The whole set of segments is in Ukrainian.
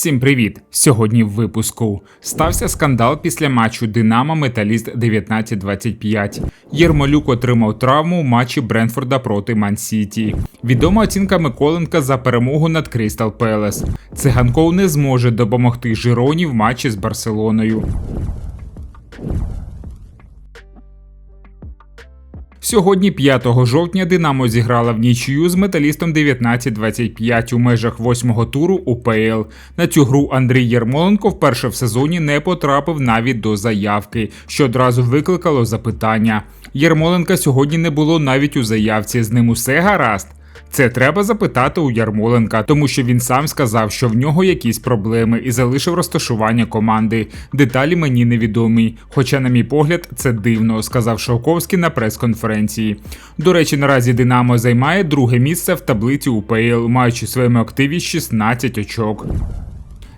Всім привіт! Сьогодні в випуску стався скандал після матчу Динамо Металіст 1925. Єрмолюк отримав травму у матчі Бренфорда проти Ман-Сіті. Відома оцінка Миколенка за перемогу над Крістал Пелес. Циганков не зможе допомогти Жироні в матчі з Барселоною. Сьогодні, 5 жовтня, Динамо зіграла в нічию з металістом 19-25 у межах восьмого туру УПЛ. На цю гру Андрій Єрмоленко вперше в сезоні не потрапив навіть до заявки, що одразу викликало запитання. Ярмоленка сьогодні не було навіть у заявці. З ним усе гаразд. Це треба запитати у Ярмоленка, тому що він сам сказав, що в нього якісь проблеми і залишив розташування команди. Деталі мені невідомі. Хоча, на мій погляд, це дивно, сказав Шовковський на прес-конференції. До речі, наразі Динамо займає друге місце в таблиці УПЛ, маючи в своєму активі 16 очок.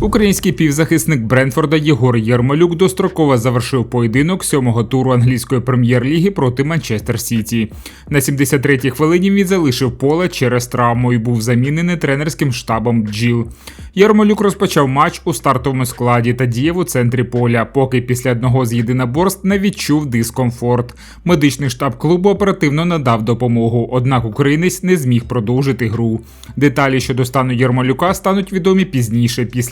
Український півзахисник Бренфорда Єгор Єрмолюк достроково завершив поєдинок сьомого туру англійської прем'єр-ліги проти Манчестер Сіті. На 73-й хвилині він залишив поле через травму і був замінений тренерським штабом Джіл. Єрмолюк розпочав матч у стартовому складі та діяв у центрі поля, поки після одного з єдиноборств не відчув дискомфорт. Медичний штаб клубу оперативно надав допомогу, однак українець не зміг продовжити гру. Деталі щодо стану Єрмолюка стануть відомі пізніше після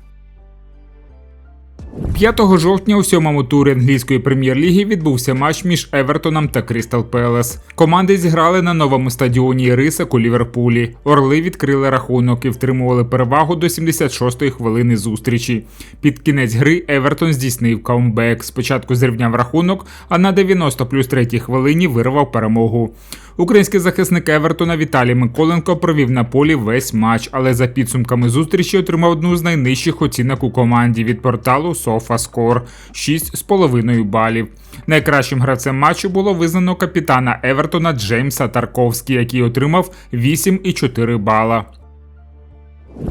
5 жовтня у сьомому турі англійської прем'єр-ліги відбувся матч між Евертоном та Крістал Пелес. Команди зіграли на новому стадіоні Ірисак у Ліверпулі. Орли відкрили рахунок і втримували перевагу до 76-ї хвилини зустрічі. Під кінець гри Евертон здійснив каумбек. Спочатку зрівняв рахунок, а на 90 плюс 3 хвилині вирвав перемогу. Український захисник Евертона Віталій Миколенко провів на полі весь матч, але за підсумками зустрічі отримав одну з найнижчих оцінок у команді від порталу SofaScore – 6,5 балів. Найкращим гравцем матчу було визнано капітана Евертона Джеймса Тарковський, який отримав 8,4 бала.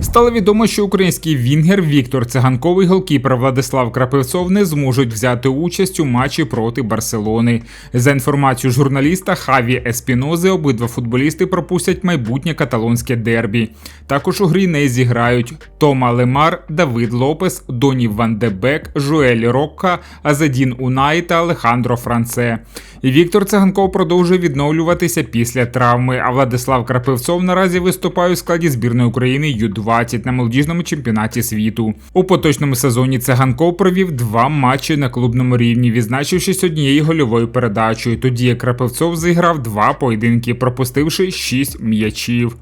Стало відомо, що український вінгер Віктор Циганковий голкіпер Владислав Крапивцов не зможуть взяти участь у матчі проти Барселони. За інформацією журналіста Хаві Еспінози, обидва футболісти пропустять майбутнє каталонське дербі. Також у грі не зіграють Тома Лемар, Давид Лопес, Доні Ван Дебек, Жуель Рокка, Азадін Унай та Алехандро Франце. Віктор Циганков продовжує відновлюватися після травми. А Владислав Крапивцов наразі виступає у складі збірної України Ю-20 на молодіжному чемпіонаті світу. У поточному сезоні Циганков провів два матчі на клубному рівні, відзначившись однією гольовою передачею. Тоді як зіграв два поєдинки, пропустивши шість м'ячів.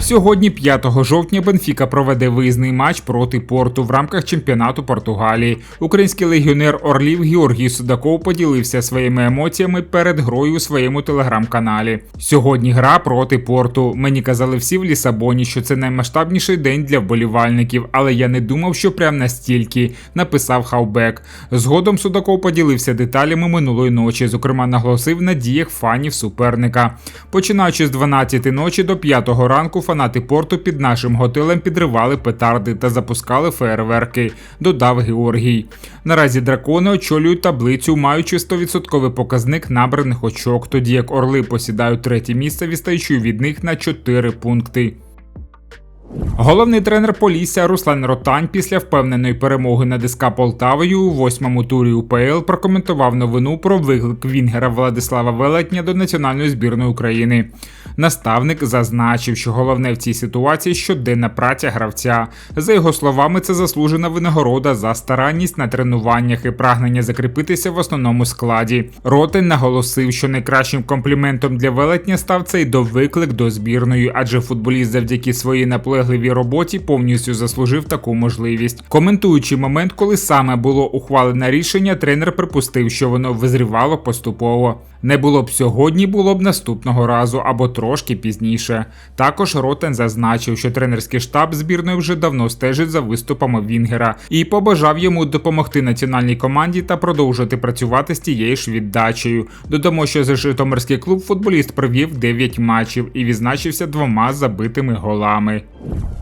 Сьогодні, 5 жовтня, Бенфіка проведе виїзний матч проти порту в рамках чемпіонату Португалії. Український легіонер Орлів Георгій Судаков поділився своїми емоціями перед грою у своєму телеграм-каналі. Сьогодні гра проти порту. Мені казали всі в Лісабоні, що це наймасштабніший день для вболівальників, але я не думав, що прям настільки. Написав Хаубек. Згодом Судаков поділився деталями минулої ночі. Зокрема, наголосив на діях фанів суперника. Починаючи з 12 ночі до 5 ранку фанати порту під нашим готелем підривали петарди та запускали фейерверки, додав Георгій. Наразі дракони очолюють таблицю, маючи 100% показник набраних очок, тоді як орли посідають третє місце, відстаючи від них на 4 пункти. Головний тренер Полісся Руслан Ротань після впевненої перемоги над СК Полтавою у восьмому турі УПЛ прокоментував новину про виклик Вінгера Владислава Велетня до національної збірної України. Наставник зазначив, що головне в цій ситуації щоденна праця гравця. За його словами, це заслужена винагорода за старанність на тренуваннях і прагнення закріпитися в основному складі. Ротен наголосив, що найкращим компліментом для велетня став цей довиклик до збірної, адже футболіст завдяки своїй наполегливій роботі повністю заслужив таку можливість. Коментуючи момент, коли саме було ухвалене рішення, тренер припустив, що воно визрівало поступово. Не було б сьогодні, було б наступного разу або трошки пізніше. Також Ротен зазначив, що тренерський штаб збірної вже давно стежить за виступами Вінгера і побажав йому допомогти національній команді та продовжувати працювати з тією ж віддачею. Додамо, що за Житомирський клуб футболіст провів 9 матчів і відзначився двома забитими голами. you